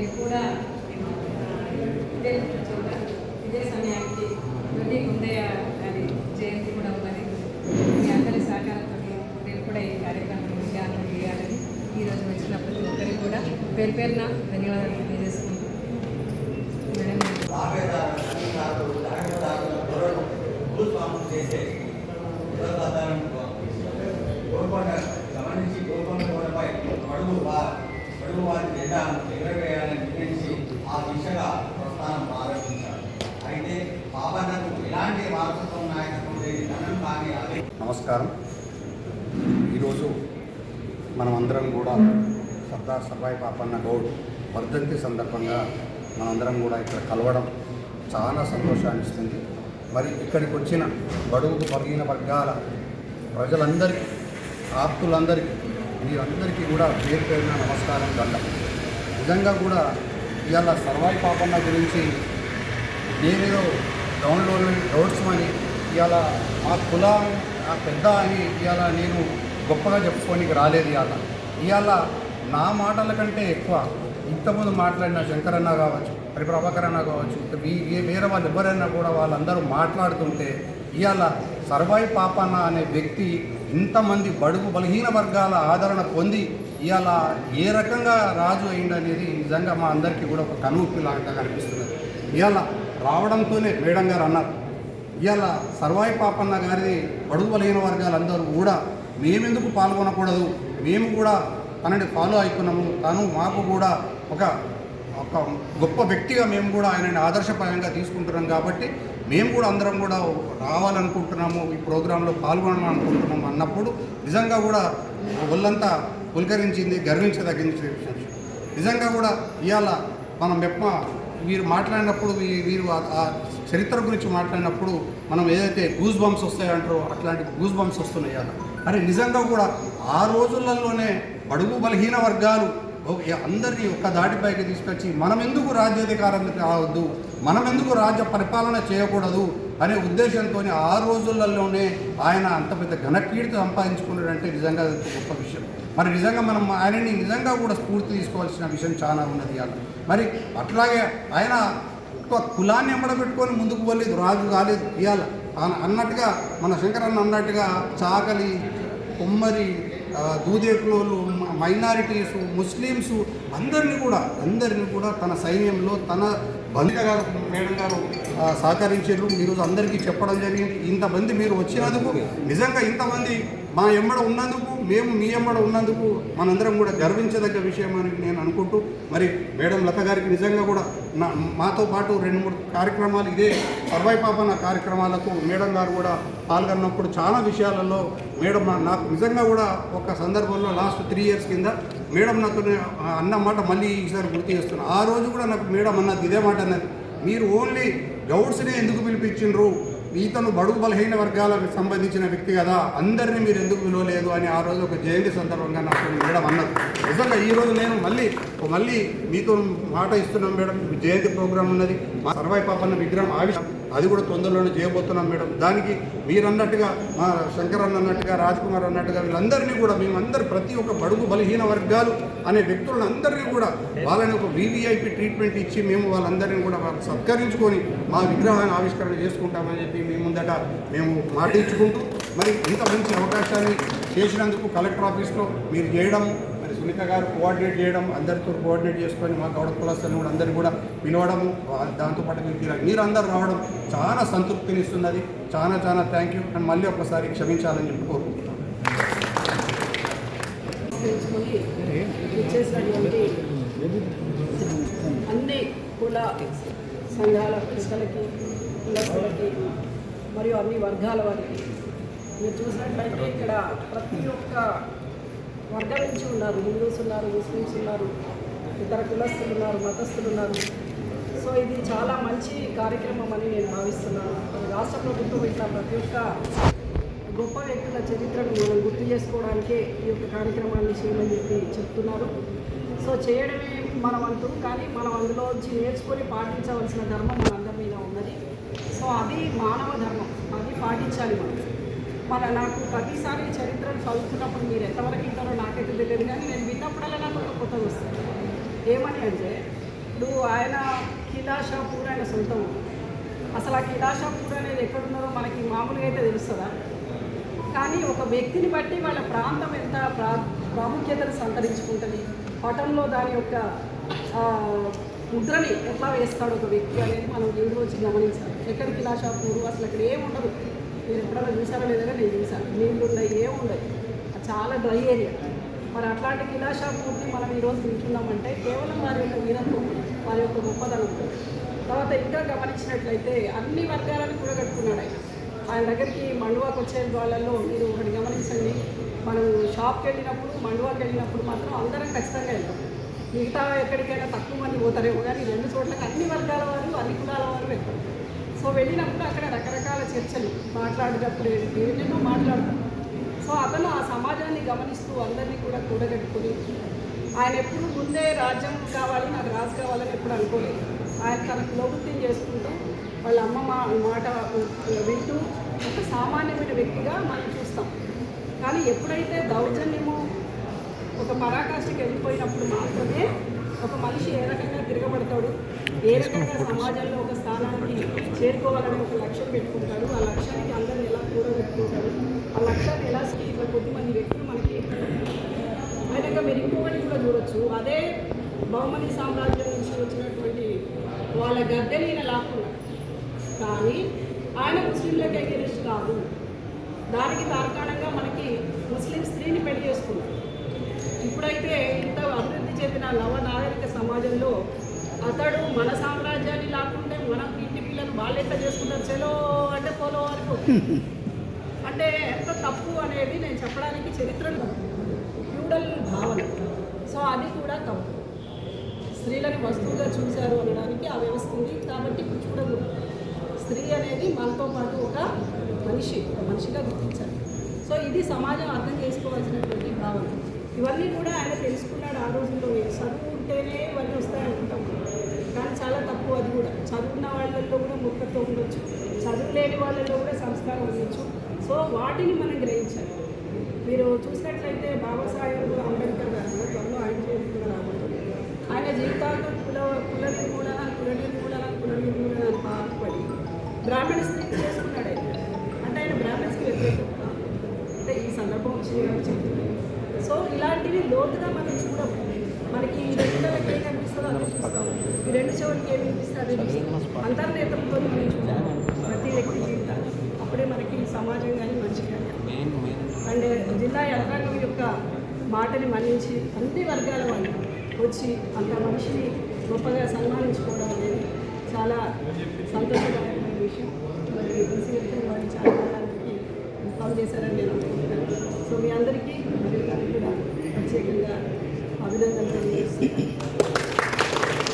రేపు కూడా ఇదే చోట ఇదే సమయానికి దొడ్డి గుండయ్య గారి జయంతి కూడా ఉన్నది మీ అందరి సహకారంతో నేను కూడా ఈ కార్యక్రమం విజయాలను చేయాలని ఈరోజు వచ్చిన ప్రతి ఒక్కరికి కూడా పేరు పేరున ధన్యవాదాలు తెలియజేసుకుంటూ చేసే గమనించి గోల్కొండ గోడపై అడుగు ముందు వారి జెండాను ఎగరవేయాలని నిర్ణయించి ఆ దిశగా ప్రస్థానం ప్రారంభించారు. అయితే బాబానకు ఎలాంటి వారసత్వం నాయకత్వం లేని ధనం కానీ అదే నమస్కారం. ఈరోజు మనమందరం కూడా సర్దార్ సర్వాయి పాపన్న గౌడ్ వర్ధంతి సందర్భంగా మనందరం కూడా ఇక్కడ కలవడం చాలా సంతోషాన్ని ఇస్తుంది మరి ఇక్కడికి వచ్చిన బడుగు బలహీన వర్గాల ప్రజలందరికీ ఆప్తులందరికీ మీ అందరికీ కూడా పేరు పేరున నమస్కారం గల్ల నిజంగా కూడా ఇవాళ సర్వాయి పాపన్న గురించి నేనేదో డౌన్లోడ్ డౌట్స్ అని ఇవాళ మా కులం ఆ పెద్ద అని ఇవాళ నేను గొప్పగా చెప్పుకోనికి రాలేదు ఇవాళ. ఇవాళ నా మాటల కంటే ఎక్కువ ఇంతకుముందు మాట్లాడిన శంకరన్న కావచ్చు హరి ప్రభాకర్ అన్న కావచ్చు ఏ- వేరే వాళ్ళు ఎవరైనా కూడా వాళ్ళందరూ మాట్లాడుతుంటే ఇవాళ సర్వాయి పాపన్న అనే వ్యక్తి ఇంతమంది బడుగు బలహీన వర్గాల ఆదరణ పొంది ఇవాళ ఏ రకంగా రాజు అయిందనేది నిజంగా మా అందరికీ కూడా ఒక కనువుప్పిలాగా కనిపిస్తున్నది. ఇవాళ రావడంతోనే మేడం గారు అన్నారు. ఇవాళ సర్వాయి పాపన్న గారిని బడుగు బలహీన వర్గాలందరూ కూడా మేమెందుకు పాల్గొనకూడదు? మేము కూడా తనని ఫాలో అవుతున్నాము తను మాకు కూడా ఒక ఒక గొప్ప వ్యక్తిగా మేము కూడా ఆయనని ఆదర్శపరంగా తీసుకుంటున్నాం కాబట్టి మేము కూడా అందరం కూడా రావాలనుకుంటున్నాము ఈ ప్రోగ్రాంలో పాల్గొనాలనుకుంటున్నాము అన్నప్పుడు నిజంగా కూడా ఒళ్ళంతా పులకరించింది గర్వించదగిన విషయం నిజంగా కూడా ఇవాళ మనం మెప్ప వీరు మాట్లాడినప్పుడు వీరు ఆ- చరిత్ర గురించి మాట్లాడినప్పుడు మనం ఏదైతే గూస్ బంప్స్ వస్తాయంటారో అట్లాంటి గూస్ బంప్స్ వస్తున్నాయి అలా అరే నిజంగా కూడా ఆ రోజులలోనే బడుగు బలహీన వర్గాలు అందరినీ ఒక్క దాటిపైకి తీసుకొచ్చి మనం ఎందుకు రాజ్యాధికారం కావద్దు మనం ఎందుకు రాజ్య పరిపాలన చేయకూడదు అనే ఉద్దేశంతో ఆ రోజులలోనే ఆయన అంత పెద్ద ఘనకీర్తి సంపాదించుకున్నాడంటే నిజంగా గొప్ప విషయం. మరి నిజంగా మనం ఆయనని నిజంగా కూడా స్ఫూర్తి తీసుకోవాల్సిన విషయం చాలా ఉన్నది ఇవాళ. మరి అట్లాగే ఆయన కులాన్ని ఎంబడబెట్టుకొని ముందుకు పోలేదు రాజు కాలేదు. ఇవాళ అన్నట్టుగా మన శంకరన్న అన్నట్టుగా చాకలి కొమ్మరి దూదేకులు దూదేకులోళ్ళు మైనారిటీసు ముస్లిమ్స్ అందరినీ కూడా అందరినీ కూడా తన సైన్యంలో తన బలిక గారు మేడం గారు సహకరించారు. ఈరోజు అందరికీ చెప్పడం జరిగింది. ఇంతమంది మీరు వచ్చినందుకు నిజంగా ఇంతమంది మా ఎంబడ ఉన్నందుకు మేము మీ ఎంబడ ఉన్నందుకు మనందరం కూడా గర్వించదగ్గ విషయం అని నేను అనుకుంటూ మరి మేడం లత గారికి నిజంగా కూడా నా మాతో పాటు రెండు మూడు కార్యక్రమాలు ఇదే సర్వై పాపన కార్యక్రమాలకు మేడం గారు కూడా పాల్గొన్నప్పుడు చాలా విషయాలలో మేడం నాకు నిజంగా కూడా ఒక సందర్భంలో లాస్ట్ త్రీ ఇయర్స్ కింద మేడం నాతో అన్న మాట మళ్ళీ ఈసారి గుర్తు చేస్తున్నాను ఆ రోజు కూడా నాకు మేడం అన్నది ఇదే మాట అన్నది. మీరు ఓన్లీ గౌడ్స్నే ఎందుకు పిలిపించిండ్రు? ఈతను బడుగు బలహీన వర్గాలకు సంబంధించిన వ్యక్తి కదా. అందరినీ మీరు ఎందుకు విలువలేదు అని ఆ రోజు ఒక జయంతి సందర్భంగా నాకు మేడం అన్నారు నిజంగా ఈ రోజు నేను మళ్ళీ మళ్ళీ మీతో మాట ఇస్తున్నాం మేడం. జయంతి ప్రోగ్రాం ఉన్నది. మా సర్వాయి పాపన్న విగ్రహం ఆవిష్ అది కూడా తొందరలోనే చేయబోతున్నాం మేడం. దానికి మీరు అన్నట్టుగా మా శంకర్ అన్న అన్నట్టుగా రాజ్ కుమార్ అన్నట్టుగా వీళ్ళందరినీ కూడా మేమందరూ ప్రతి ఒక్క బడుగు బలహీన వర్గాలు అనే వ్యక్తులందరినీ కూడా వాళ్ళని ఒక వీవీఐపీ ట్రీట్మెంట్ ఇచ్చి మేము వాళ్ళందరినీ కూడా సత్కరించుకొని మా విగ్రహాన్ని ఆవిష్కరణ చేసుకుంటామని చెప్పి మీ ముందట మేము మాటించుకుంటూ మరి ఇంత మంచి అవకాశాన్ని చేసినందుకు కలెక్టర్ ఆఫీస్లో మీరు చేయడం మరి సునీత గారు కోఆర్డినేట్ చేయడం అందరితో కోఆర్డినేట్ చేసుకొని మా గౌడ కులస్తులను కూడా అందరినీ కూడా పిలవడము దాంతోపాటు మీరు మీరు రావడం చాలా సంతృప్తినిస్తున్నది. చాలా చాలా థ్యాంక్ యూ అండ్ మళ్ళీ ఒకసారి క్షమించాలని చెప్పి కోరుకుంటున్నాను. అన్ని కుల సంఘాల ప్రజలకి కులస్తులకి మరియు అన్ని వర్గాల వారికి. మీరు చూసినట్లయితే ఇక్కడ ప్రతి ఒక్క వర్గం నుంచి ఉన్నారు. హిందూస్ ఉన్నారు ముస్లిమ్స్ ఉన్నారు ఇతర కులస్తులు ఉన్నారు మతస్థులు ఉన్నారు. సో ఇది చాలా మంచి కార్యక్రమం అని నేను భావిస్తున్నాను. రాష్ట్ర ప్రభుత్వం ఇట్లా ప్రతి ఒక్క గొప్ప వ్యక్తుల చరిత్రను మనం గుర్తు చేసుకోవడానికే ఈ యొక్క కార్యక్రమాన్ని చేయమని చెప్పి చెప్తున్నారు. సో చేయడమే మనం అంటూ కానీ మనం అందులో నుంచి నేర్చుకొని పాటించవలసిన ధర్మం మనందరి సో అది మానవ ధర్మం. అది పాటించాలి మనం. మన నాకు ప్రతిసారి చరిత్రను చదువుతున్నప్పుడు మీరు ఎంతవరకు ఇంటారో నాకైతే తెలియదు కానీ నేను విన్నప్పుడల్లా నాకు ఒక కొత్త వస్తుంది. ఏమని అంటే ఇప్పుడు ఆయన కిలాషాపూర్ ఆయన సొంతం. అసలు ఆ కిలాషాపూర్ అనేది ఎక్కడున్నారో మనకి మామూలుగా అయితే తెలుస్తుందా? కానీ ఒక వ్యక్తిని బట్టి వాళ్ళ ప్రాంతం ఎంత ప్రా ప్రాముఖ్యతను సంతరించుకుంటుంది? పటంలో దాని యొక్క ముద్రని ఎట్లా వేస్తాడు ఒక వ్యక్తి అనేది మనం ఇందులో వచ్చి గమనించాలి. ఎక్కడ కిలాషాపూర్ అసలు అక్కడ ఏం ఉండదు. మీరు ఎప్పుడైనా చూసారో లేదో నేను చూసాను. నీళ్ళు ఉన్నాయి ఏముండదు అది చాలా డ్రై ఏరియా. మరి అట్లాంటి కిలాషాపూర్ని మనం ఈరోజు వింటున్నామంటే కేవలం వారి యొక్క వీరత్వం వారి యొక్క గొప్పదనం తర్వాత ఇంకా గమనించినట్లయితే అన్ని వర్గాలను కూడా కట్టుకున్నాడు ఆయన. ఆయన దగ్గరికి మండువాకు వచ్చే వాళ్ళల్లో మీరు ఒకటి గమనించండి. మనం షాప్కి వెళ్ళినప్పుడు మండువాకి వెళ్ళినప్పుడు మాత్రం అందరం ఖచ్చితంగా వెళ్తాం. మిగతా ఎక్కడికైనా తక్కువ మంది పోతారేమో కానీ రెండు చోట్లకి అన్ని వర్గాల వారు అన్ని కులాల వారు వెళ్తారు. సో వెళ్ళినప్పుడు అక్కడ రకరకాల చర్చలు మాట్లాడేటప్పుడు ఎన్నెన్నో మాట్లాడతారు. సో అతను ఆ సమాజాన్ని గమనిస్తూ అందరినీ కూడా కూడగట్టుకుని ఆయన ఎప్పుడు ముందే రాజ్యం కావాలి నాకు రాజు కావాలని ఎప్పుడు అనుకోలేదు. ఆయన తన లోబుద్ధి చేసుకుంటూ వాళ్ళ అమ్మ మా మాట వింటూ ఒక సామాన్యమైన వ్యక్తిగా మనం చూస్తాం. కానీ ఎప్పుడైతే దౌర్జన్యము ఒక పరాకాష్ఠకి అప్పుడు మాత్రమే ఒక మనిషి ఏ రకంగా తిరగబడతాడు ఏ రకంగా సమాజంలో ఒక స్థానానికి చేరుకోవాలని ఒక లక్ష్యం పెట్టుకుంటాడు ఆ లక్ష్యానికి అందరిని ఎలా కూడగట్టుకుంటాడు ఆ లక్ష్యాన్ని ఎలా ఇట్లా కొద్దిమంది వ్యక్తులు మనకి అయినాక మీరు ఇంకొకటి కూడా చూడొచ్చు. అదే బహుమతి సామ్రాజ్యం నుంచి వచ్చినటువంటి వాళ్ళ గద్దెని ఈయన లాక్కున్నాడు కానీ ఆయన ముస్లింలకు అగేనిస్ట్ కాదు. దానికి తార్కాణంగా మనకి ముస్లిం స్త్రీని పెళ్ళి చేసుకున్నాడు ఇప్పుడైతే ఇంత అభివృద్ధి చెందిన నవ నాగరిక సమాజంలో అతడు మన సామ్రాజ్యాన్ని లాక్కుంటే మన ఇంటి పిల్లలు వాళ్ళు ఎట్లా చేసుకుంటారు? చలో అంటే పోలో వరకు. అంటే ఎంత తప్పు అనేది నేను చెప్పడానికి చరిత్రలో ఫ్యూడల్ భావన. సో అది కూడా తప్పు. స్త్రీలను వస్తువుగా చూశారు అనడానికి ఆ వ్యవస్థ ఉంది. కాబట్టి ఇప్పుడు చూడకూడదు స్త్రీ అనేది మనతో పాటు ఒక మనిషి ఒక మనిషిగా గుర్తించాలి. సో ఇది సమాజం అర్థం చేసుకోవాల్సినటువంటి భావన. ఇవన్నీ కూడా ఆయన తెలుసుకున్నాడు ఆ రోజుల్లో. చదువు ఉంటేనే ఇవన్నీ వస్తాయనుకుంటాం. కానీ చాలా తక్కువ అది కూడా. చదువున్న వాళ్ళల్లో కూడా ముక్కతో ఉండొచ్చు. చదువు లేని వాళ్ళల్లో కూడా సంస్కారం ఉండొచ్చు. సో వాటిని మనం గ్రహించాలి. మీరు చూసినట్లయితే బాబాసాహెబ్ అంబేద్కర్ గారు త్వరలో ఆయన జయంతి రాబోతుంది ఆయన జీవితాంతం కుల కుల నిర్మూలన కుల నిర్మూలన కుల నిర్మూలన అని పాటుపడి బ్రాహ్మణ స్త్రీ చేసుకున్నాడు ఆయన. అంటే ఆయన బ్రాహ్మణ్స్కి వ్యతిరేకం అంటే ఈ సందర్భం వచ్చి చెప్తున్నాను. సో ఇలాంటివి లోతుగా మనం చూడము. మనకి ఈ రెండు ఏం కనిపిస్తుందో అదే చూస్తాం ఈ రెండు చెవులకి ఏం కనిపిస్తుందో అంతర్నేతంతో మనం చూడాలి ప్రతి వ్యక్తి జీవితాన్ని అప్పుడే మనకి సమాజం కానీ మంచి కానీ. అండ్ జిల్లా యంత్రాంగం యొక్క మాటని మన్నించి అన్ని వర్గాల వాళ్ళు వచ్చి అంత మనిషిని గొప్పగా సన్మానించుకోవడం అనేది చాలా సంతోషకరమైన విషయం. మరి ప్రిన్సిపల్ వారు చాలా కాలానికి చేశారని నేను అనుకుంటున్నాను. సో మీ అందరికీ కూడా ప్రత్యేకంగా అభినందనలు తెలియజేస్తున్నాను.